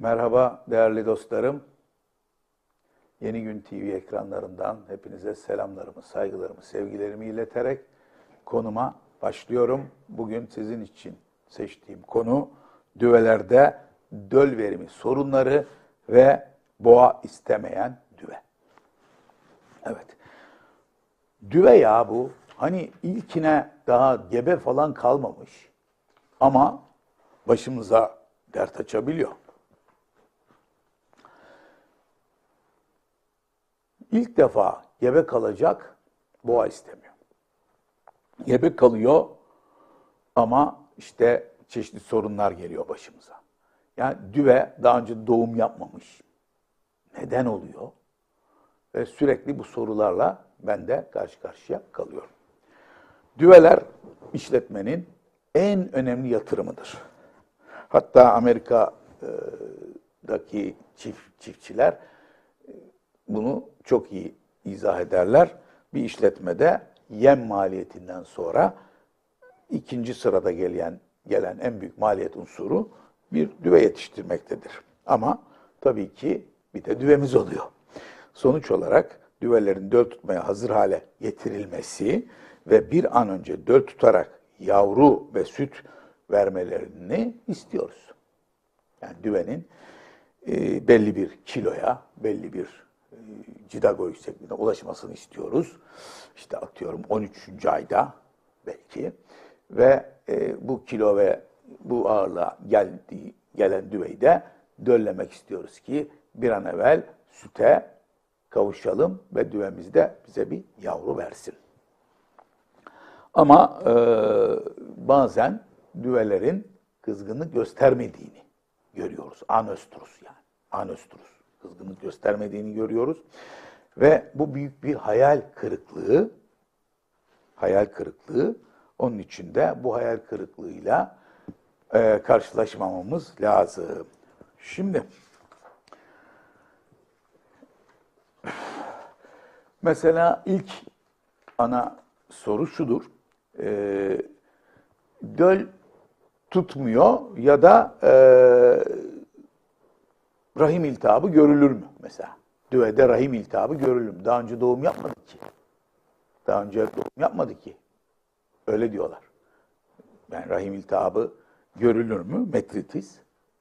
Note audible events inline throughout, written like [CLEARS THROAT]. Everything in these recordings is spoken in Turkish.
Merhaba değerli dostlarım. Yeni Gün TV ekranlarından hepinize selamlarımı, saygılarımı, sevgilerimi ileterek konuma başlıyorum. Bugün sizin için seçtiğim konu düvelerde döl verimi sorunları ve boğa istemeyen düve. Evet. Düve ya bu. Hani ilkine daha gebe falan kalmamış ama başımıza dert açabiliyor. İlk defa gebe kalacak boğa istemiyor. Gebe kalıyor ama işte çeşitli sorunlar geliyor başımıza. Yani düve daha önce doğum yapmamış. Neden oluyor? Ve sürekli bu sorularla ben de karşı karşıya kalıyorum. Düveler işletmenin en önemli yatırımıdır. Hatta Amerika'daki çift, çiftçiler bunu çok iyi izah ederler. Bir işletmede yem maliyetinden sonra ikinci sırada gelen gelen en büyük maliyet unsuru bir düve yetiştirmektedir. Ama tabii ki bir de düvemiz oluyor. Sonuç olarak düvelerin döl tutmaya hazır hale getirilmesi ve bir an önce döl tutarak yavru ve süt vermelerini istiyoruz. Yani düvenin e, belli bir kiloya, belli bir e, cidago yüksekliğine ulaşmasını istiyoruz. İşte atıyorum 13. ayda belki ve e, bu kilo ve bu ağırlığa geldiği, gelen düveyi de döllemek istiyoruz ki bir an evvel süte kavuşalım ve düvemiz de bize bir yavru versin. Ama e, bazen düvelerin kızgınlık göstermediğini görüyoruz. Anöstrus yani. Anöstrus kızgınlık göstermediğini görüyoruz. Ve bu büyük bir hayal kırıklığı. Hayal kırıklığı. Onun için de bu hayal kırıklığıyla e, karşılaşmamamız lazım. Şimdi mesela ilk ana soru şudur. E, döl tutmuyor ya da e, rahim iltihabı görülür mü mesela? Düvede rahim iltihabı görülür mü? Daha önce doğum yapmadı ki. Daha önce doğum yapmadı ki. Öyle diyorlar. Yani rahim iltihabı görülür mü? Metritis.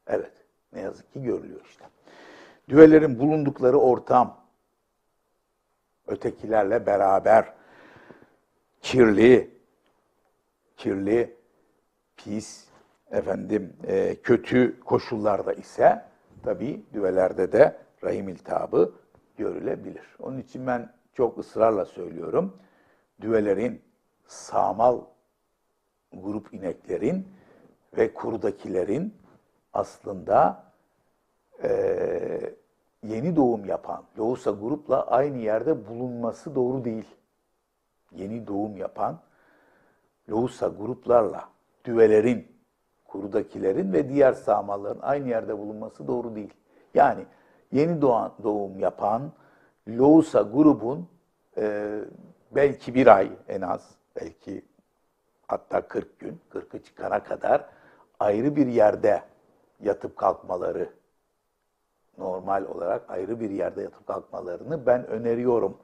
Evet. Ne yazık ki görülüyor işte. Düvelerin bulundukları ortam ötekilerle beraber kirli, kirli, pis, efendim e, kötü koşullarda ise tabii düvelerde de rahim iltihabı görülebilir. Onun için ben çok ısrarla söylüyorum. Düvelerin sağmal grup ineklerin ve kurudakilerin aslında e, yeni doğum yapan lohusa grupla aynı yerde bulunması doğru değil. Yeni doğum yapan lohusa gruplarla düvelerin, kurudakilerin ve diğer sağmalların aynı yerde bulunması doğru değil. Yani yeni doğan, doğum yapan lohusa grubun e, belki bir ay en az, belki hatta 40 gün, 40'ı çıkana kadar ayrı bir yerde yatıp kalkmaları, normal olarak ayrı bir yerde yatıp kalkmalarını ben öneriyorum.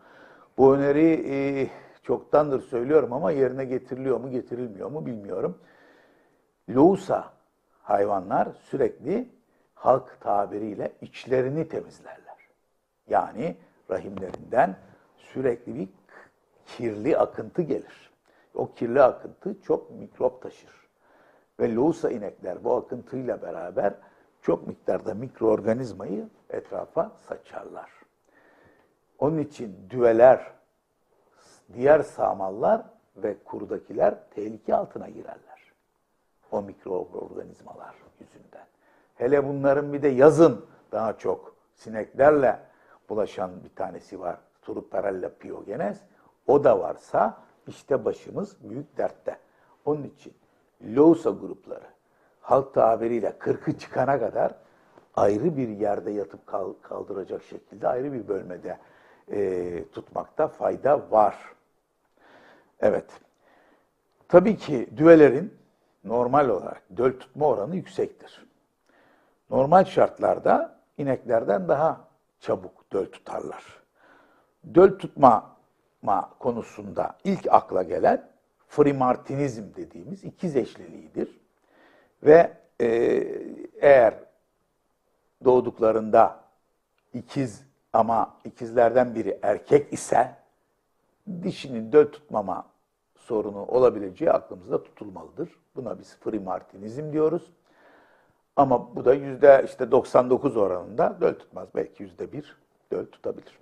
Bu öneri e, çoktandır söylüyorum ama yerine getiriliyor mu, getirilmiyor mu bilmiyorum. Lohusa hayvanlar sürekli halk tabiriyle içlerini temizlerler. Yani rahimlerinden sürekli bir kirli akıntı gelir. O kirli akıntı çok mikrop taşır. Ve lohusa inekler bu akıntıyla beraber çok miktarda mikroorganizmayı etrafa saçarlar. Onun için düveler, diğer sağmallar ve kurudakiler tehlike altına girerler. O mikroorganizmalar yüzünden. Hele bunların bir de yazın daha çok sineklerle bulaşan bir tanesi var. Strutarella pyogenes o da varsa işte başımız büyük dertte. Onun için Lousa grupları halk tabiriyle kırkı çıkana kadar ayrı bir yerde yatıp kal- kaldıracak şekilde ayrı bir bölmede e, tutmakta fayda var. Evet. Tabii ki düvelerin normal olarak döl tutma oranı yüksektir. Normal şartlarda ineklerden daha çabuk döl tutarlar. Döl tutma ma- konusunda ilk akla gelen frimartinizm dediğimiz ikiz eşliliğidir. Ve e, eğer doğduklarında ikiz ama ikizlerden biri erkek ise dişinin döl tutmama sorunu olabileceği aklımızda tutulmalıdır. Buna biz frimartinizm diyoruz. Ama bu da yüzde işte 99 oranında döl tutmaz. Belki yüzde bir döl tutabilir.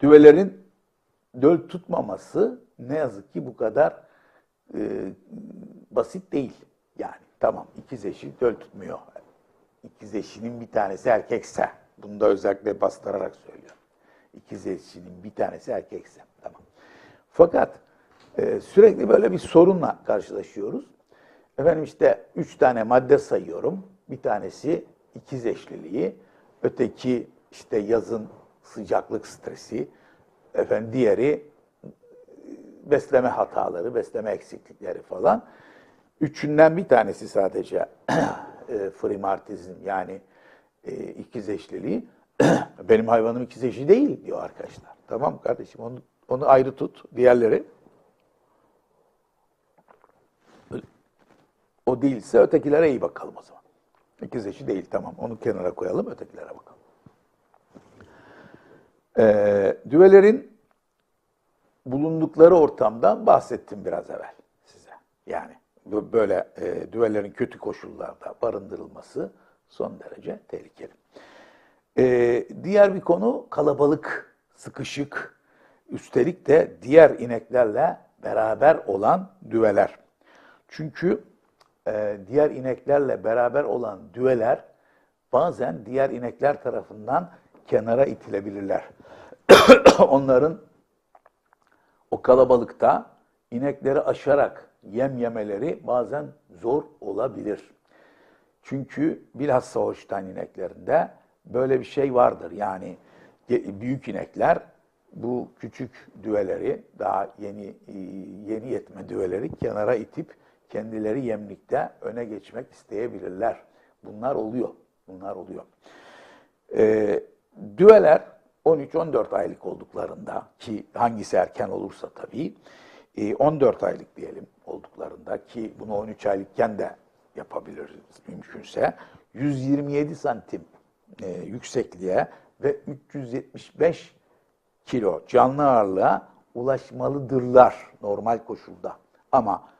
Düvelerin döl tutmaması ne yazık ki bu kadar e, basit değil. Yani tamam ikiz eşi döl tutmuyor. İkiz eşinin bir tanesi erkekse, bunu da özellikle bastırarak söylüyorum. İkiz eşinin bir tanesi erkekse, tamam. Fakat e, sürekli böyle bir sorunla karşılaşıyoruz. Efendim işte üç tane madde sayıyorum. Bir tanesi ikiz eşliliği, öteki işte yazın sıcaklık stresi, efendim diğeri besleme hataları, besleme eksiklikleri falan. Üçünden bir tanesi sadece [CLEARS THROAT] e, frimartizm yani e, ikiz eşliliği. [CLEARS THROAT] Benim hayvanım ikiz eşi değil diyor arkadaşlar. Tamam kardeşim onu, onu ayrı tut. Diğerleri o değilse ötekilere iyi bakalım o zaman. İkiz eşi değil tamam onu kenara koyalım ötekilere bakalım. Ee, düvelerin bulundukları ortamdan bahsettim biraz evvel size. Yani böyle e, düvelerin kötü koşullarda barındırılması son derece tehlikeli. Ee, diğer bir konu kalabalık, sıkışık, üstelik de diğer ineklerle beraber olan düveler. Çünkü e, diğer ineklerle beraber olan düveler bazen diğer inekler tarafından kenara itilebilirler. [COUGHS] Onların o kalabalıkta inekleri aşarak yem yemeleri bazen zor olabilir. Çünkü bilhassa Holstein ineklerinde böyle bir şey vardır. Yani büyük inekler bu küçük düveleri, daha yeni e, yeni yetme düveleri kenara itip kendileri yemlikte öne geçmek isteyebilirler. Bunlar oluyor. Bunlar oluyor. Ee, düveler 13-14 aylık olduklarında ki hangisi erken olursa tabii e, 14 aylık diyelim olduklarında ki bunu 13 aylıkken de yapabiliriz mümkünse 127 santim e, yüksekliğe ve 375 kilo canlı ağırlığa ulaşmalıdırlar normal koşulda. Ama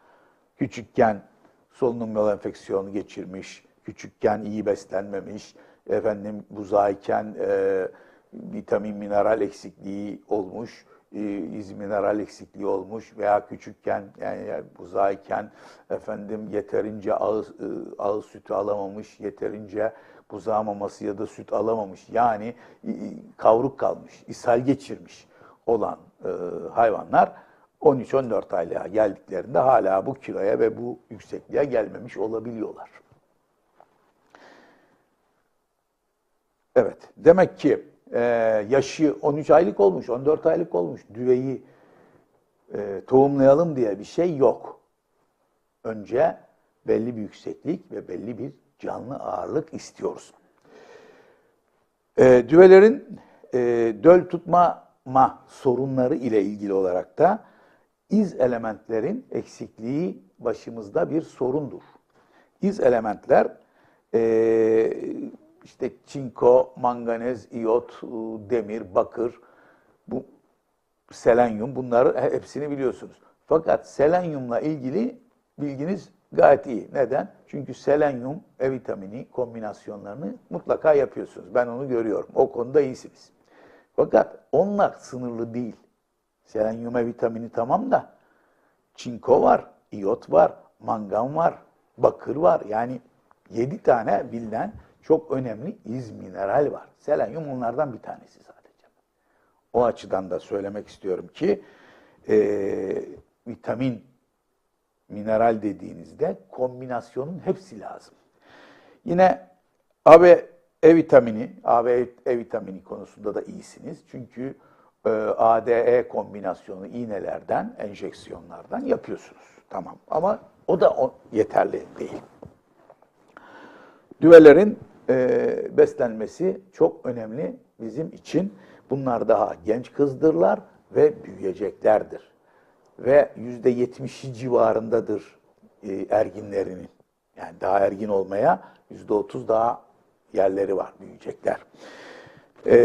küçükken solunum yolu enfeksiyonu geçirmiş, küçükken iyi beslenmemiş, efendim buzayken e, vitamin mineral eksikliği olmuş, e, iz mineral eksikliği olmuş veya küçükken yani, buzayken efendim yeterince ağız, e, ağız sütü alamamış, yeterince buzağı maması ya da süt alamamış. Yani kavruk kalmış, ishal geçirmiş olan e, hayvanlar 13-14 aylığa geldiklerinde hala bu kiloya ve bu yüksekliğe gelmemiş olabiliyorlar. Evet, demek ki e, yaşı 13 aylık olmuş, 14 aylık olmuş, düveyi e, tohumlayalım diye bir şey yok. Önce belli bir yükseklik ve belli bir canlı ağırlık istiyoruz. E, düvelerin döl tutmama sorunları ile ilgili olarak da iz elementlerin eksikliği başımızda bir sorundur. İz elementler e, işte çinko, manganez, iyot, demir, bakır, bu selenyum bunları hepsini biliyorsunuz. Fakat selenyumla ilgili bilginiz gayet iyi. Neden? Çünkü selenyum E vitamini kombinasyonlarını mutlaka yapıyorsunuz. Ben onu görüyorum. O konuda iyisiniz. Fakat onlar sınırlı değil. Selenyum E vitamini tamam da çinko var, iyot var, mangan var, bakır var. Yani 7 tane bilinen çok önemli iz mineral var. Selenyum onlardan bir tanesi sadece. O açıdan da söylemek istiyorum ki e, vitamin, mineral dediğinizde kombinasyonun hepsi lazım. Yine A ve E vitamini, A ve E vitamini konusunda da iyisiniz. Çünkü e, ADE kombinasyonu iğnelerden, enjeksiyonlardan yapıyorsunuz. Tamam ama o da yeterli değil. Düvelerin e, beslenmesi çok önemli bizim için. Bunlar daha genç kızdırlar ve büyüyeceklerdir. Ve yüzde yetmişi civarındadır e, erginlerinin. Yani daha ergin olmaya yüzde otuz daha yerleri var, büyüyecekler. E,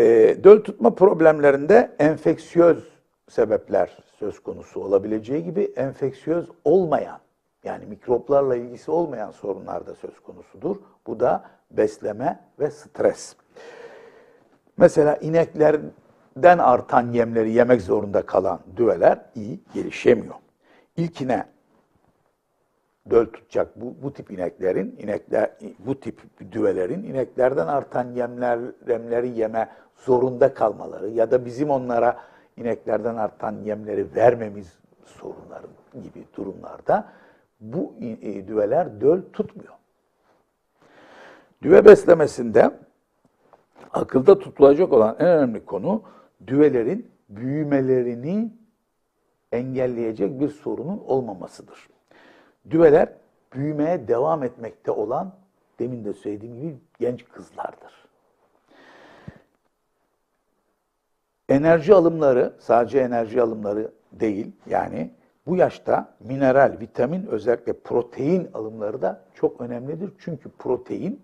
döl tutma problemlerinde enfeksiyöz sebepler söz konusu olabileceği gibi enfeksiyöz olmayan yani mikroplarla ilgisi olmayan sorunlar da söz konusudur. Bu da besleme ve stres. Mesela ineklerden artan yemleri yemek zorunda kalan düveler iyi gelişemiyor. İlkine döl tutacak bu, bu tip ineklerin, inekler, bu tip düvelerin ineklerden artan yemler, yemleri yeme zorunda kalmaları ya da bizim onlara ineklerden artan yemleri vermemiz sorunları gibi durumlarda bu e, düveler döl tutmuyor. Düve beslemesinde akılda tutulacak olan en önemli konu düvelerin büyümelerini engelleyecek bir sorunun olmamasıdır. Düveler büyümeye devam etmekte olan demin de söylediğim gibi genç kızlardır. Enerji alımları sadece enerji alımları değil yani bu yaşta mineral, vitamin özellikle protein alımları da çok önemlidir. Çünkü protein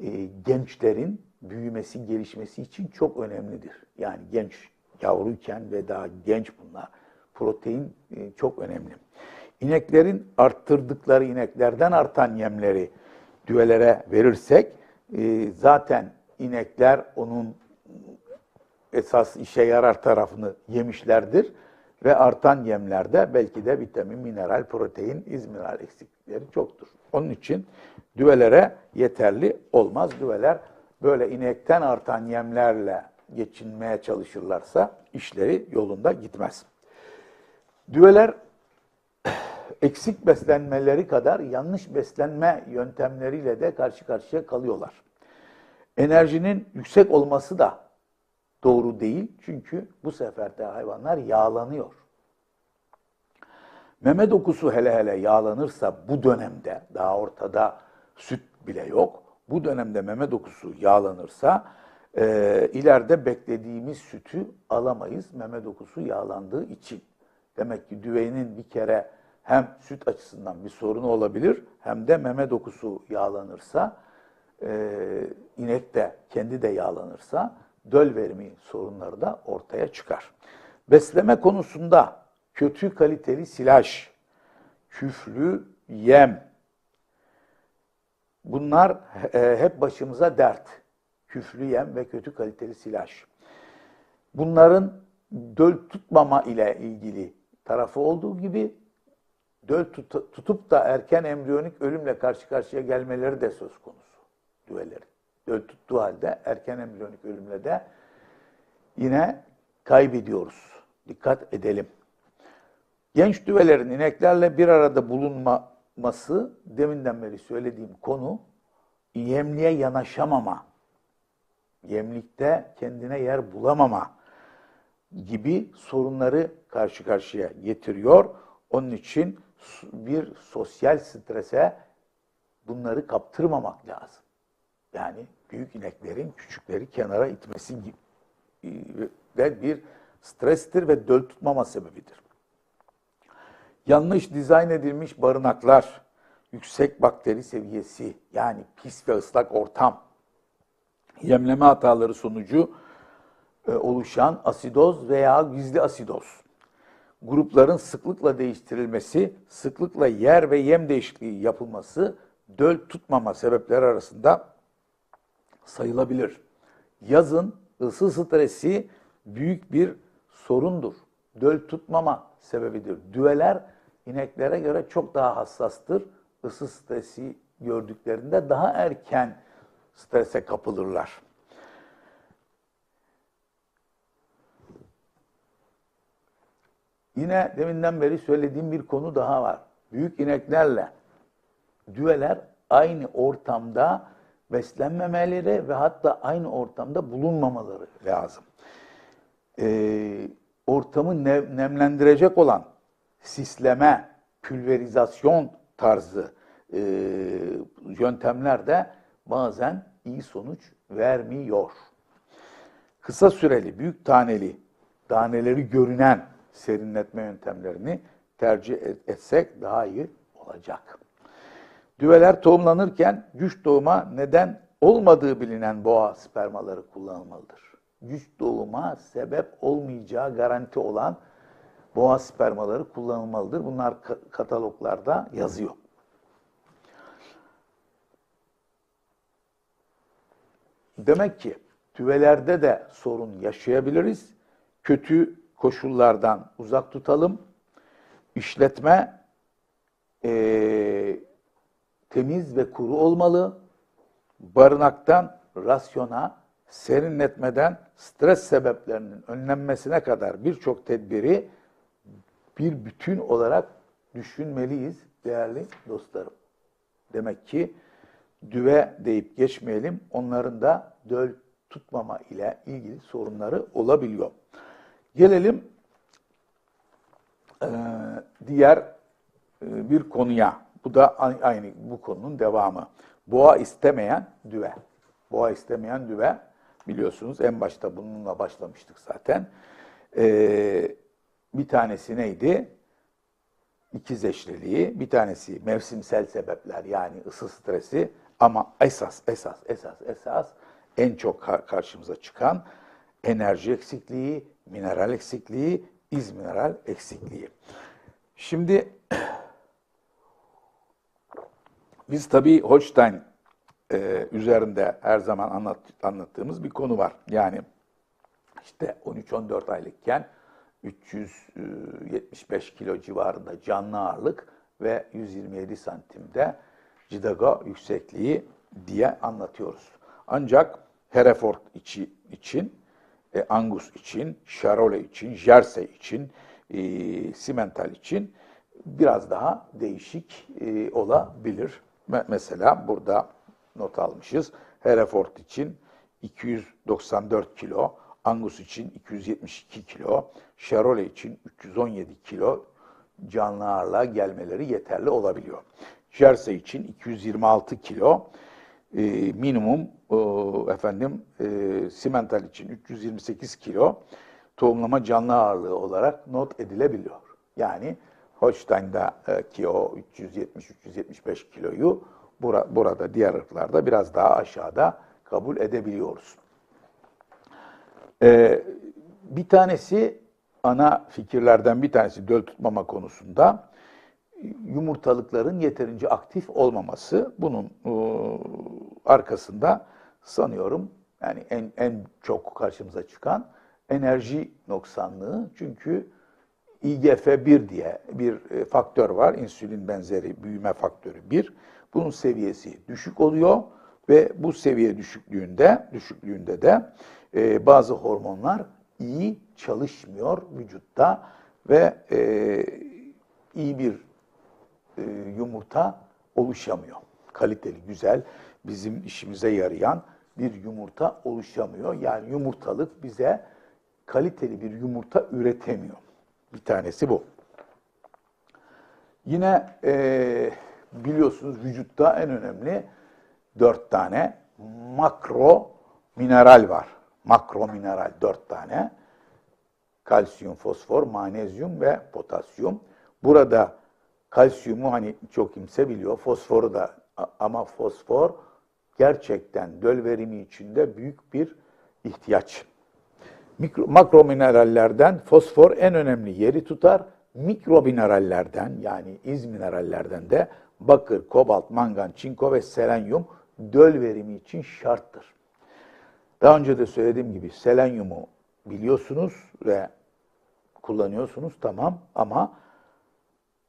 e, gençlerin büyümesi, gelişmesi için çok önemlidir. Yani genç yavruyken ve daha genç bunlar. Protein e, çok önemli. İneklerin arttırdıkları ineklerden artan yemleri düvelere verirsek e, zaten inekler onun esas işe yarar tarafını yemişlerdir ve artan yemlerde belki de vitamin, mineral, protein, izmineral eksiklikleri çoktur. Onun için düvelere yeterli olmaz. Düveler böyle inekten artan yemlerle geçinmeye çalışırlarsa işleri yolunda gitmez. Düveler eksik beslenmeleri kadar yanlış beslenme yöntemleriyle de karşı karşıya kalıyorlar. Enerjinin yüksek olması da doğru değil. Çünkü bu sefer de hayvanlar yağlanıyor. Meme dokusu hele hele yağlanırsa bu dönemde daha ortada süt bile yok. Bu dönemde meme dokusu yağlanırsa e, ileride beklediğimiz sütü alamayız meme dokusu yağlandığı için. Demek ki düvenin bir kere hem süt açısından bir sorunu olabilir hem de meme dokusu yağlanırsa e, inek de kendi de yağlanırsa döl verimi sorunları da ortaya çıkar. Besleme konusunda kötü kaliteli silaj, küflü yem, bunlar e, hep başımıza dert. Küflü yem ve kötü kaliteli silaj. Bunların döl tutmama ile ilgili tarafı olduğu gibi döl tut tutup da erken embriyonik ölümle karşı karşıya gelmeleri de söz konusu düvelerin döl tuttuğu halde erken embriyonik ölümle de yine kaybediyoruz. Dikkat edelim. Genç düvelerin ineklerle bir arada bulunması deminden beri söylediğim konu yemliğe yanaşamama, yemlikte kendine yer bulamama gibi sorunları karşı karşıya getiriyor. Onun için bir sosyal strese bunları kaptırmamak lazım. Yani büyük ineklerin küçükleri kenara itmesi de bir strestir ve döl tutmama sebebidir. Yanlış dizayn edilmiş barınaklar, yüksek bakteri seviyesi yani pis ve ıslak ortam, yemleme hataları sonucu e, oluşan asidoz veya gizli asidoz, grupların sıklıkla değiştirilmesi, sıklıkla yer ve yem değişikliği yapılması döl tutmama sebepleri arasında sayılabilir. Yazın ısı stresi büyük bir sorundur. Döl tutmama sebebidir. Düveler ineklere göre çok daha hassastır. Isı stresi gördüklerinde daha erken strese kapılırlar. Yine deminden beri söylediğim bir konu daha var. Büyük ineklerle düveler aynı ortamda beslenmemeleri ve hatta aynı ortamda bulunmamaları lazım. Ee, ortamı nem, nemlendirecek olan sisleme, pülverizasyon tarzı e, yöntemler de bazen iyi sonuç vermiyor. Kısa süreli, büyük taneli, taneleri görünen serinletme yöntemlerini tercih etsek daha iyi olacak. Düveler tohumlanırken güç doğuma neden olmadığı bilinen boğa spermaları kullanılmalıdır. Güç doğuma sebep olmayacağı garanti olan boğa spermaları kullanılmalıdır. Bunlar kataloglarda yazıyor. Demek ki tüvelerde de sorun yaşayabiliriz. Kötü koşullardan uzak tutalım. İşletme e, temiz ve kuru olmalı. Barınaktan rasyona, serinletmeden stres sebeplerinin önlenmesine kadar birçok tedbiri bir bütün olarak düşünmeliyiz değerli dostlarım. Demek ki düve deyip geçmeyelim. Onların da döl tutmama ile ilgili sorunları olabiliyor. Gelelim e, diğer e, bir konuya. Bu da aynı bu konunun devamı. Boğa istemeyen düve. Boğa istemeyen düve biliyorsunuz en başta bununla başlamıştık zaten. Ee, bir tanesi neydi? İkiz eşliliği. Bir tanesi mevsimsel sebepler yani ısı stresi. Ama esas, esas, esas, esas en çok karşımıza çıkan enerji eksikliği, mineral eksikliği, izmineral eksikliği. Şimdi [CLEARS THROAT] biz tabii Holstein e, üzerinde her zaman anlat, anlattığımız bir konu var. Yani işte 13-14 aylıkken 375 kilo civarında canlı ağırlık ve 127 santimde cidago yüksekliği diye anlatıyoruz. Ancak Hereford içi, için, e, Angus için, Charolais için, Jersey için, e, Simmental için biraz daha değişik e, olabilir. Mesela burada not almışız. Hereford için 294 kilo, Angus için 272 kilo, Charolais için 317 kilo canlı ağırlığa gelmeleri yeterli olabiliyor. Jersey için 226 kilo, e, minimum e, efendim e, simental için 328 kilo tohumlama canlı ağırlığı olarak not edilebiliyor. Yani Holstein'daki o 370-375 kiloyu bura, burada diğer ırklarda biraz daha aşağıda kabul edebiliyoruz. Ee, bir tanesi ana fikirlerden bir tanesi döl tutmama konusunda yumurtalıkların yeterince aktif olmaması. Bunun e, arkasında sanıyorum yani en, en çok karşımıza çıkan enerji noksanlığı. Çünkü IGF-1 diye bir e, faktör var. İnsülin benzeri büyüme faktörü 1. Bunun seviyesi düşük oluyor ve bu seviye düşüklüğünde düşüklüğünde de e, bazı hormonlar iyi çalışmıyor vücutta ve e, iyi bir e, yumurta oluşamıyor. Kaliteli, güzel, bizim işimize yarayan bir yumurta oluşamıyor. Yani yumurtalık bize kaliteli bir yumurta üretemiyor. Bir tanesi bu. Yine e, biliyorsunuz vücutta en önemli dört tane makro mineral var. Makro mineral dört tane. Kalsiyum, fosfor, manezyum ve potasyum. Burada kalsiyumu hani çok kimse biliyor. Fosforu da ama fosfor gerçekten döl verimi içinde büyük bir ihtiyaç. Mikro, makro minerallerden fosfor en önemli yeri tutar. Mikro minerallerden yani iz minerallerden de bakır, kobalt, mangan, çinko ve selenyum döl verimi için şarttır. Daha önce de söylediğim gibi selenyumu biliyorsunuz ve kullanıyorsunuz tamam ama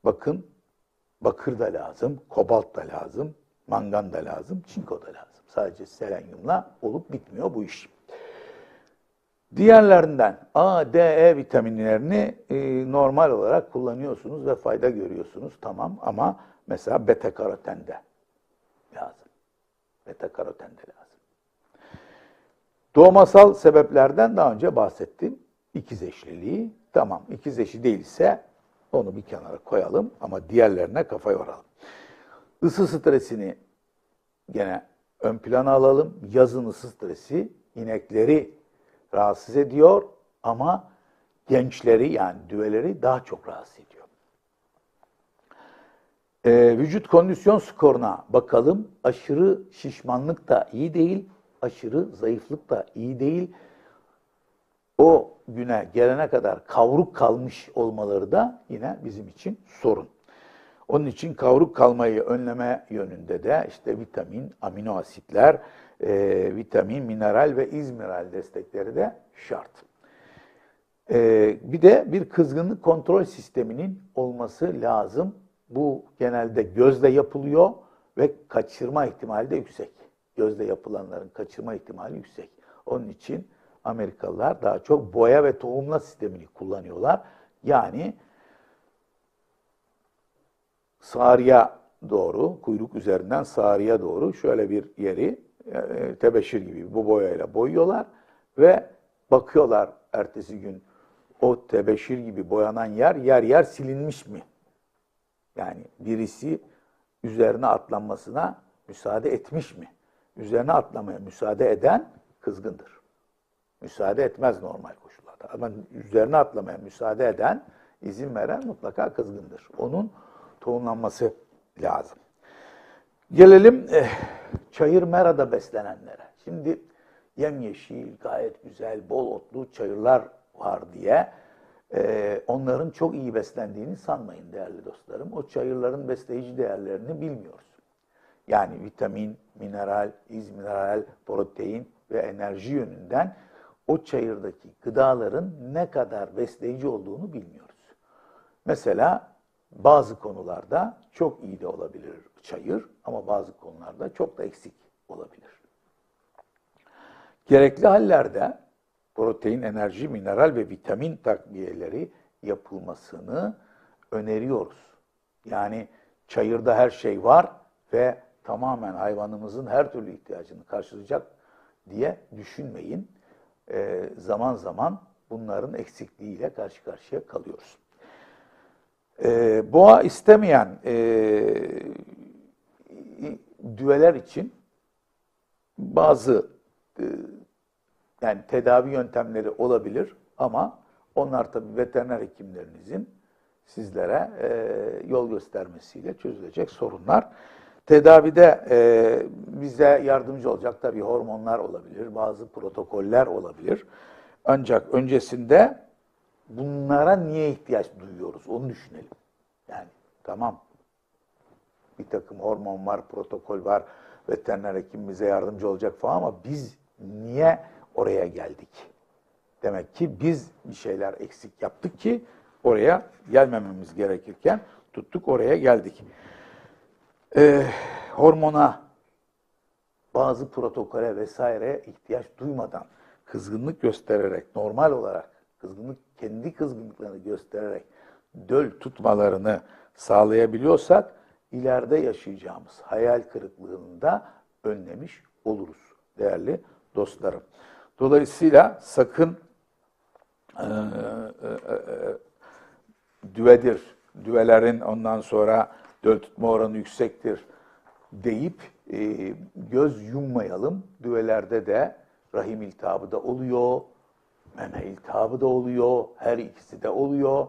bakın bakır da lazım, kobalt da lazım, mangan da lazım, çinko da lazım. Sadece selenyumla olup bitmiyor bu iş. Diğerlerinden A, D, E vitaminlerini e, normal olarak kullanıyorsunuz ve fayda görüyorsunuz. Tamam ama mesela beta karotende lazım. Beta karotende lazım. Doğmasal sebeplerden daha önce bahsettim. İkiz eşliliği. Tamam ikiz eşi değilse onu bir kenara koyalım ama diğerlerine kafa yoralım. Isı stresini gene ön plana alalım. Yazın ısı stresi inekleri rahatsız ediyor ama gençleri yani düveleri daha çok rahatsız ediyor. Ee, vücut kondisyon skoruna bakalım. Aşırı şişmanlık da iyi değil, aşırı zayıflık da iyi değil. O güne gelene kadar kavruk kalmış olmaları da yine bizim için sorun. Onun için kavruk kalmayı önleme yönünde de işte vitamin, amino asitler, e, vitamin, mineral ve izmineral destekleri de şart. E, bir de bir kızgınlık kontrol sisteminin olması lazım. Bu genelde gözle yapılıyor ve kaçırma ihtimali de yüksek. Gözle yapılanların kaçırma ihtimali yüksek. Onun için Amerikalılar daha çok boya ve tohumla sistemini kullanıyorlar. Yani sağrıya doğru, kuyruk üzerinden sağrıya doğru şöyle bir yeri e, tebeşir gibi bu boyayla boyuyorlar ve bakıyorlar ertesi gün o tebeşir gibi boyanan yer yer yer silinmiş mi? Yani birisi üzerine atlanmasına müsaade etmiş mi? Üzerine atlamaya müsaade eden kızgındır. Müsaade etmez normal koşullarda. Ama üzerine atlamaya müsaade eden, izin veren mutlaka kızgındır. Onun tohumlanması lazım. Gelelim eh, çayır merada beslenenlere. Şimdi yemyeşil, gayet güzel, bol otlu çayırlar var diye e, onların çok iyi beslendiğini sanmayın değerli dostlarım. O çayırların besleyici değerlerini bilmiyoruz. Yani vitamin, mineral, izmineral, protein ve enerji yönünden o çayırdaki gıdaların ne kadar besleyici olduğunu bilmiyoruz. Mesela bazı konularda çok iyi de olabilir çayır ama bazı konularda çok da eksik olabilir. Gerekli hallerde protein, enerji, mineral ve vitamin takviyeleri yapılmasını öneriyoruz. Yani çayırda her şey var ve tamamen hayvanımızın her türlü ihtiyacını karşılayacak diye düşünmeyin. Ee, zaman zaman bunların eksikliğiyle karşı karşıya kalıyoruz. Ee, boğa istemeyen e, düveler için bazı e, yani tedavi yöntemleri olabilir ama onlar tabii veteriner hekimlerinizin sizlere e, yol göstermesiyle çözülecek sorunlar. Tedavide e, bize yardımcı olacak tabii hormonlar olabilir, bazı protokoller olabilir. Ancak öncesinde bunlara niye ihtiyaç duyuyoruz onu düşünelim. Yani tamam bir takım hormon var, protokol var, veteriner hekim bize yardımcı olacak falan ama biz niye oraya geldik? Demek ki biz bir şeyler eksik yaptık ki oraya gelmememiz gerekirken tuttuk oraya geldik. Ee, hormona bazı protokole vesaire ihtiyaç duymadan kızgınlık göstererek normal olarak kızgınlık kendi kızgınlıklarını göstererek döl tutmalarını sağlayabiliyorsak ileride yaşayacağımız hayal kırıklığını da önlemiş oluruz değerli dostlarım. Dolayısıyla sakın e, e, e, düvedir, düvelerin ondan sonra döl tutma oranı yüksektir deyip e, göz yummayalım. Düvelerde de rahim iltihabı da oluyor, meme iltihabı da oluyor, her ikisi de oluyor.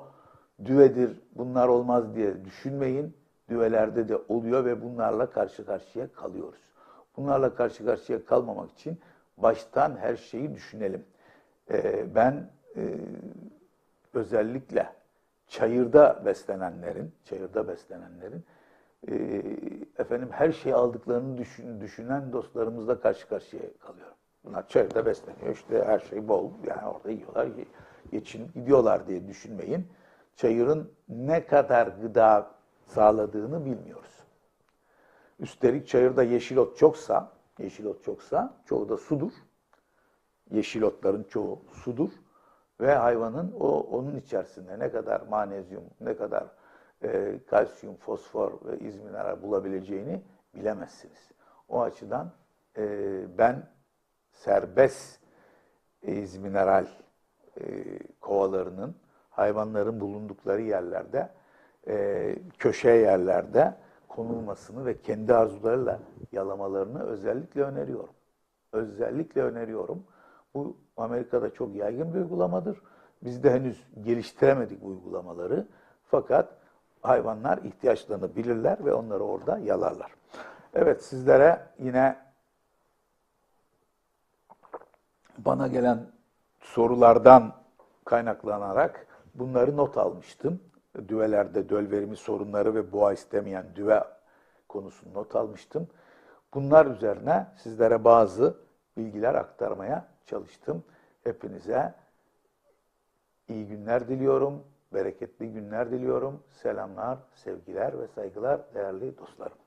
Düvedir, bunlar olmaz diye düşünmeyin. Düvelerde de oluyor ve bunlarla karşı karşıya kalıyoruz. Bunlarla karşı karşıya kalmamak için baştan her şeyi düşünelim. Ee, ben e, özellikle çayırda beslenenlerin, çayırda beslenenlerin e, efendim her şeyi aldıklarını düşün, düşünen dostlarımızla karşı karşıya kalıyorum. Bunlar çayırda besleniyor, işte her şey bol, yani orada yiyorlar, geçinip gidiyorlar diye düşünmeyin. Çayırın ne kadar gıda sağladığını bilmiyoruz. Üstelik çayırda yeşil ot çoksa, yeşil ot çoksa, çoğu da sudur. yeşil otların çoğu sudur ve hayvanın o onun içerisinde ne kadar manezyum, ne kadar e, kalsiyum, fosfor ve izmineral bulabileceğini bilemezsiniz. O açıdan e, ben serbest izmineral e, kovalarının hayvanların bulundukları yerlerde e, köşe yerlerde konulmasını ve kendi arzularıyla yalamalarını özellikle öneriyorum. Özellikle öneriyorum. Bu Amerika'da çok yaygın bir uygulamadır. Biz de henüz geliştiremedik bu uygulamaları. Fakat hayvanlar ihtiyaçlarını bilirler ve onları orada yalarlar. Evet sizlere yine bana gelen sorulardan kaynaklanarak bunları not almıştım. Düvelerde döl verimi sorunları ve boğa istemeyen düve konusunu not almıştım. Bunlar üzerine sizlere bazı bilgiler aktarmaya çalıştım. Hepinize iyi günler diliyorum, bereketli günler diliyorum. Selamlar, sevgiler ve saygılar değerli dostlarım.